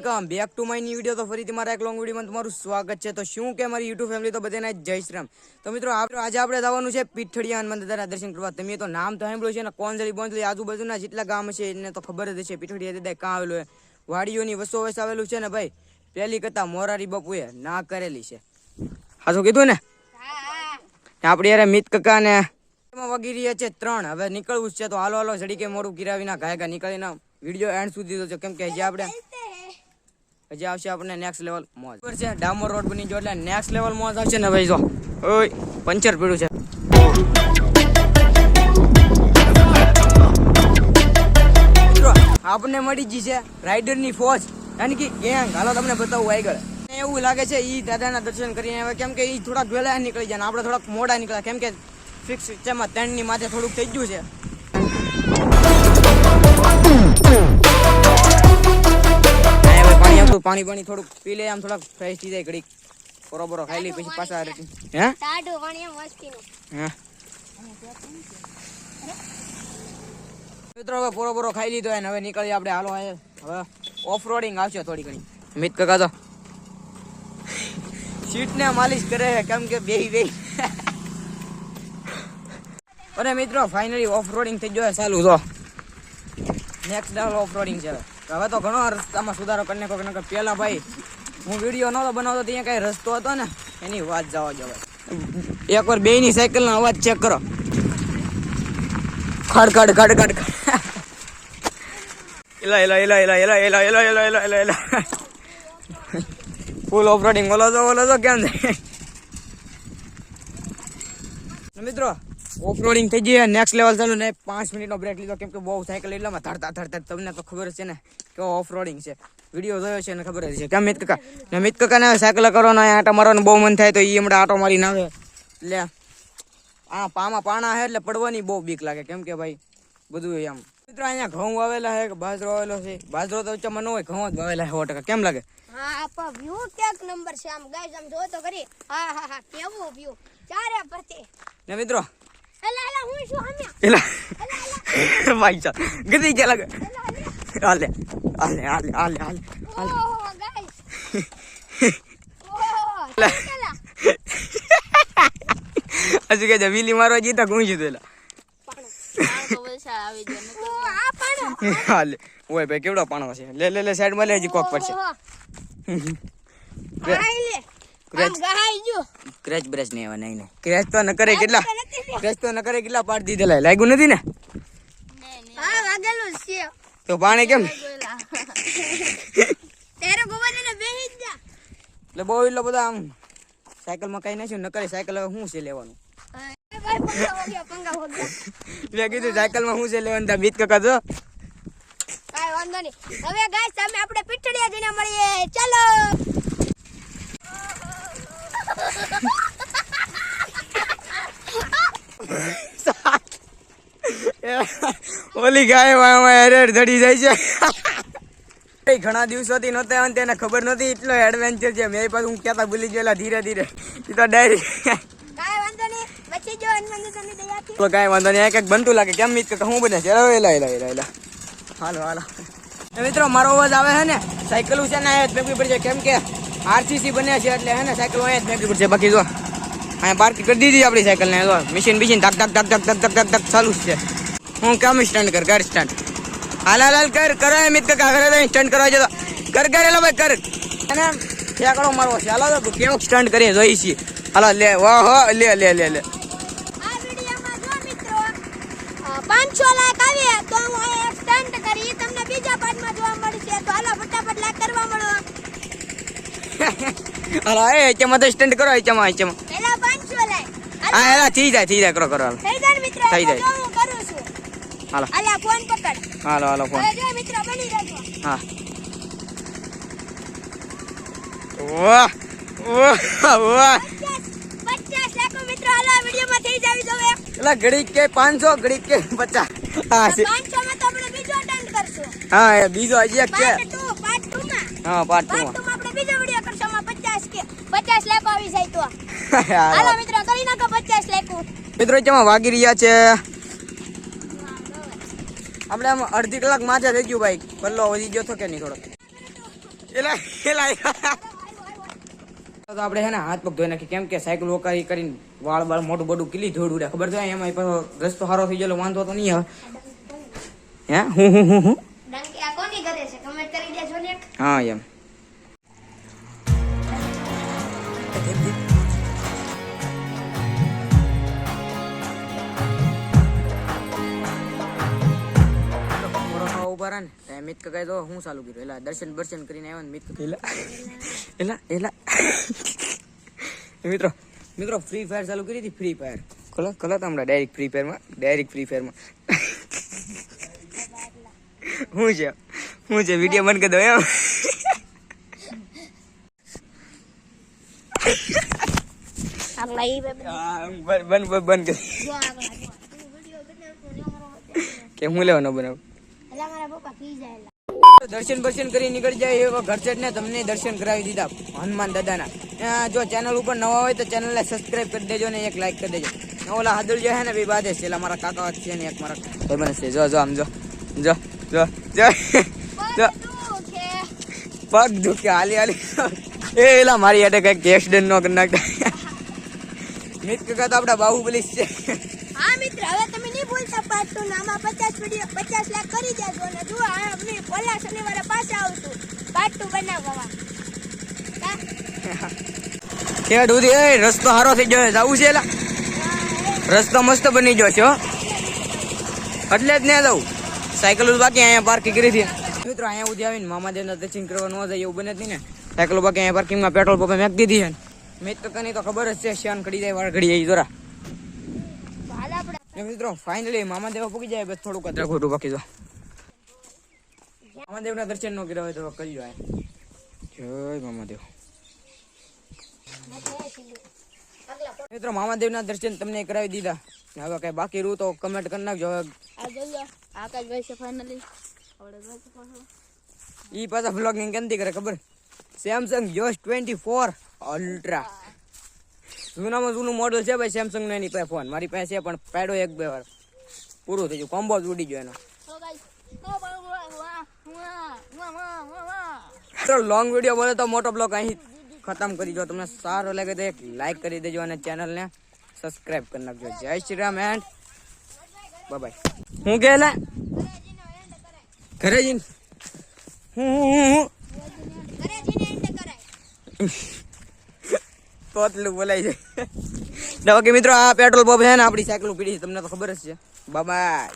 Welcome back to my new video. તો ફરીથી મારા એક લોંગ વિડીયોમાં તમારું સ્વાગત છે. તો શું કે મારી યુટ્યુબ ફેમિલી તો બધાને જય શ્રી તો મિત્રો આજે આપણે જવાનું છે પીઠડિયા હનુમાન દાદાના દર્શન કરવા. તમે તો નામ તો સાંભળ્યું છે ને કોંજળી બોંજળી આજુબાજુના જેટલા ગામ છે એને તો ખબર જ છે પીઠડિયા દાદા કાં આવેલું છે વાડીઓની વસો વસ આવેલું છે ને ભાઈ પહેલી કથા મોરારી બાપુએ ના કરેલી છે. હા શું કીધું ને? આપણે અરે મિત કકા ને વાગી રહ્યા છે ત્રણ. હવે નીકળવું છે તો હાલો હાલો જડી કે મોડું કિરાવીના ગાયકા નીકળીને વીડિયો એન્ડ સુધી તો કેમ કે હજી આપણે હજી આવશે આપણને નેક્સ્ટ લેવલ મોજ. છે? ડામર રોડ બની ગયો નેક્સ્ટ લેવલ મોજ આવશે ને ભાઈ જો. ઓય, પંચર પીડું છે. આપણને મળી ગઈ છે રાઇડરની ફોજ. યાની કે ગેંગ હાલો તમને બતાવું આગળ. એવું લાગે છે ઈ દાદાના દર્શન કરીને આવે કેમ કે ઈ થોડાક વહેલા નીકળી જાય આપણે થોડાક મોડા નીકળ્યા. કેમ કે ફિક્સ સિસ્ટમમાં ત્રણની માથે થોડુંક થઈ ગયું છે. ભાઈ પાણી પાણી થોડુંક પી લે આમ થોડાક ફ્રેશ થઈ જાય ઘડીક. બરોબર ખાઈ લે પછી પાછા હે? ટાઢું પાણી એમ મસ્તીનું. હે? મિત્રો હવે પૂરો પૂરો ખાઈ લીધો એને. હવે નીકળી આપણે. હાલો હવે હવે ઓફ રોડિંગ આવશે થોડી ઘણી. મિત કાકા તો સીટ ને માલિશ કરે છે કેમ કે બે બે અરે મિત્રો ફાઇનલી ઓફ રોડિંગ થઈ ગયો ચાલુ તો નેક્સ્ટ લેવલ ઓફ રોડિંગ છે હવે. હવે તો ઘણો રસ્તામાં સુધારો કરીને નાખો નકર પેલા ભાઈ હું વીડિયો નહોતો બનાવતો ત્યાં કઈ રસ્તો હતો ને એની વાત જવા જો ભાઈ એકવાર બે ની સાયકલ નો અવાજ ચેક કરો ખડખડ ખડખડ ખડ ખડ ખડ. એલા એલા એલા એલા એલા એલા એલા એલા એલા એલા એલા ફૂલ ઓફરોડિંગ ઓલો તો ઓલો તો કેમ થાય મિત્રો ઓફરોડિંગ થઈ જઈએ નેક્સ્ટ લેવલ ચાલુ ને પાંચ મિનિટનો બ્રેક લીધો. કેમ કે બહુ સાયકલ એટલામાં ધડતા ધડતા તમને તો ખબર છે ને કેવો ઓફરોડિંગ છે. વીડિયો જોયો છે ને ખબર જ છે. કેમ મિત કાકા? ને મિત કાકાને સાયકલ કરવાનો આટા મારવાનો બહુ મન થાય તો એ હમણાં આટો મારીને આવે. એટલે આ પામાં પાણા છે એટલે પડવાની બહુ બીક લાગે. કેમ કે ભાઈ બધું એમ. મિત્રો અહીંયા ઘઉં વાવેલા છે કે બાજરો વાવેલો છે? બાજરો તો ઉચ્ચમાં ન હોય ઘઉં જ વાવેલા છે સો કેમ લાગે? હા આપા વ્યૂ ક્યાંક નંબર છે આમ. ગાઈસ આમ જો તો કરી હા હા હા. કેવું વ્યૂ ચારે પરતે ને મિત્રો એલા. ભાઈ સાહેબ ગદી ગયા લાગે હાલે હાલે હાલે હાલે હાલે. એલા હજુ કે જમીલી મારવા જીતા ગું જીતું એલા. હાલે. ઓય ભાઈ કેવડો પાણો છે? લે લે લે સાઈડમાં લે હજી કોક પડશે આમ ગાઈ જો. ક્રેચ બ્રેચ નહીં ક્રેચ તો ન કરે કેટલા. ક્રેચ તો ન કરે કેટલા પાડ દીધેલા લાગ્યું નથી ને? હા વાગેલું છે. તો પાણી કેમ? તેરે ગોવા ને બેહી જ જા. એટલે બહુ એટલો બધો આમ સાયકલમાં કઈ નાખ્યું ન કરે સાયકલ હવે શું છે લેવાનું? ગયા ગયા. મેં કીધું સાયકલમાં શું છે લેવાનું ત્યાં બીત કાકા તો કાંઈ વાંધો નહીં. હવે ગાઈસ તમે આપણે પીઠડિયા જઈને મળીએ. ચાલો! ઓલી ગાય હેરેડ ધડી જાય છે ઘણા દિવસોથી નહોતા આવે તેને ખબર નથી એટલો એડવેન્ચર છે મેં પાછું હું કહેતા ભૂલી ગયેલા ધીરે ધીરે એ તો ડાયરી તો કાંઈ વાંધો નહીં એક બનતું લાગે કેમ મિત કાકા હું બને છે એલા એલા એલા એલા હાલો હાલો મિત્રો મારો અવાજ આવે છે ને સાયકલ છે ને પડશે કેમ કે આરસીસી બન્યા છે એટલે હે ને સાયકલ અહીંયા જ ભેગવી પડશે. બાકી જો અહીંયા પાર્કિંગ કરી દીધી આપણી સાયકલને. જો મશીન બિશીન ધક ધક ધક ધક ધક ધક ધક ચાલુ છે. હું કેમ સ્ટન્ટ કર? કર સ્ટન્ટ હાલ હાલ કર, કરો મિત કાકા કરે સ્ટન્ટ કરવા જતો. કર કર એલો ભાઈ, કર. અને ઠેકડો મારવો છે હાલો કેવો સ્ટન્ટ કરીએ? જોઈ છીએ. હાલો, લે વાહ હો લે લે લે. લે લાખ તમને બીજા પાર્ટમાં જોવા મળશે. તો હાલો, ફટાફટ લાઈક કરવા મળો. હાલો એ ચમા તો સ્ટેન્ડ કરો એ ચમા એ ચમા. એલા પાંચસો લે. હા થઈ જાય થઈ જાય કરો કરો થઈ થઈ જાય. હાલો. ફોન પકડ. હાલો હાલો ફોન. હા. વાહ વાહ વાહ એટલે ઘડી કે પાંચસો ઘડી કે પચાસ. હા હા એ બીજો આજે એક હા પાર્ટ ટુ માં. પચાસ લેપ આવી જાય તો. હાલો. મિત્રો કરી નાખો પચાસ લાખ મિત્રો જેમાં વાગી રહ્યા છે? આપણે આમ અડધી કલાક માજા થઈ ગયું ભાઈ. પલ્લો વધી ગયો તો કે નહીં થોડો એલા એલા તો આપણે છે ને હાથ પગ ધોઈ નાખી કેમ કે સાયકલ ઓકારી કરીને વાળ વાળ મોટું બધું કિલી ધોડ ઉડે ખબર છે? એમાં પાછો રસ્તો સારો થઈ ગયેલો વાંધો તો નહીં આવે. હે? હું હું હું હું. હા એમ. ઊભા રહ્યા ને ત્યાં મિત તો હું ચાલુ કર્યું? એટલે દર્શન બર્શન કરીને આવ્યો ને મિત એલા એલા મિત્રો મિત્રો ફ્રી ફાયર ચાલુ કરી હતી? ફ્રી ફાયર ખોલો ખોલો તો હમણાં ડાયરેક્ટ ફ્રી ફાયરમાં ડાયરેક્ટ ફ્રી ફાયરમાં હું છે? હું છે? વીડિયો બંધ કરી દો એમ. બધા. બંધ કરી. કે હું લેવાનો બનાવ એટલે મારા પપ્પા પી જાય એટલે. દર્શન બર્શન કરી નીકળી જાય એવા ઘર ને તમને દર્શન કરાવી દીધા હનુમાન દાદાના. જો ચેનલ ઉપર નવા હોય તો ચેનલને સબસ્ક્રાઈબ કરી દેજો ને એક લાઈક કરી દેજો. ઓલા હાદુલ જે છે ને બે બાદે છે એટલે મારા કાકા છે ને એક મારા ભાઈબંધ છે, જો જો, આમ જો. જો જો જો. જો. પગ દુખે, હાલી હાલી. એ, એલા, મારી હાટે કંઈક એક્સિડન્ટ નો કરી નાખતા મિત કાકા તો આપડા બાહુબલી છે. હા, મિત્ર, હવે તમે નહીં ભૂલતા. પાર્ટ ને આમાં પચાસ વીડિયો પચાસ લાખ કરી દેજો અને જુઓ અમે ઓલા શનિવારે પાછા આવતું પાર્ટ ટુ બનાવવા ખેડ ઉધી એ રસ્તો સારો થઈ ગયો જવું છે એલા? રસ્તો મસ્ત બની ગયો છે. એટલે જ ને જવું સાયકલ બાકી અહીંયા પાર્કિંગ કરી હતી મિત્રો, અહીંયા ઉધી આવીને મામાદેવના દર્શન કરવા ન જાય એવું બને જ નહીં ને. સાયકલ બાકી અહીંયા પાર્કિંગમાં પેટ્રોલ પંપે મેક દીધી છે મેં તો કની તો ખબર જ છે શ્યાન ખડી જાય, વાળ ઘડી જાય જરા. મિત્રો ફાઇનલી મામાદેવ પૂકી જાય બસ થોડુંક જ ખોટું બાકી તો મામાદેવના દર્શન ન કર્યા હોય તો કરી લો જય મામાદેવ. આગલા મિત્રો મામાદેવના દર્શન તમને કરાવી દીધા. હવે કઈ બાકી રૂ તો કમેન્ટ કરી નાખજો. હવે આ જોયો આકાશભાઈ છે ફાઇનલી આપણે જોઈ શકો છો ઈ પાછા બ્લોગિંગ કેમથી કરે ખબર? સેમસંગ જોસ ટ્વેન્ટી ફોર અલ્ટ્રા જૂનામાં જૂનું મોડલ છે ભાઈ સેમસંગ નો એની પાસે ફોન મારી પાસે છે પણ પેડો એક બે વાર. પૂરું થઈ ગયું. કોમ્બો જ ઉડી ગયો એનો. તો લોંગ વીડિયો બોલે તો મોટો બ્લોગ અહીં ખતમ કરી દો. તમને સારો લાગે તો એક લાઈક કરી દેજો અને ચેનલને સબસ્ક્રાઇબ કરી નાખજો. જય શ્રી રામ એન્ડ બાય હું કે ઘરે જઈને હું હું હું હું ઘરે જઈને એન્ડ કરાય તોતલું બોલાય છે ઓકે મિત્રો, આ પેટ્રોલ પંપ છે ને, આપણી સાયકલ પીડી છે, તમને તો ખબર જ છે. બાય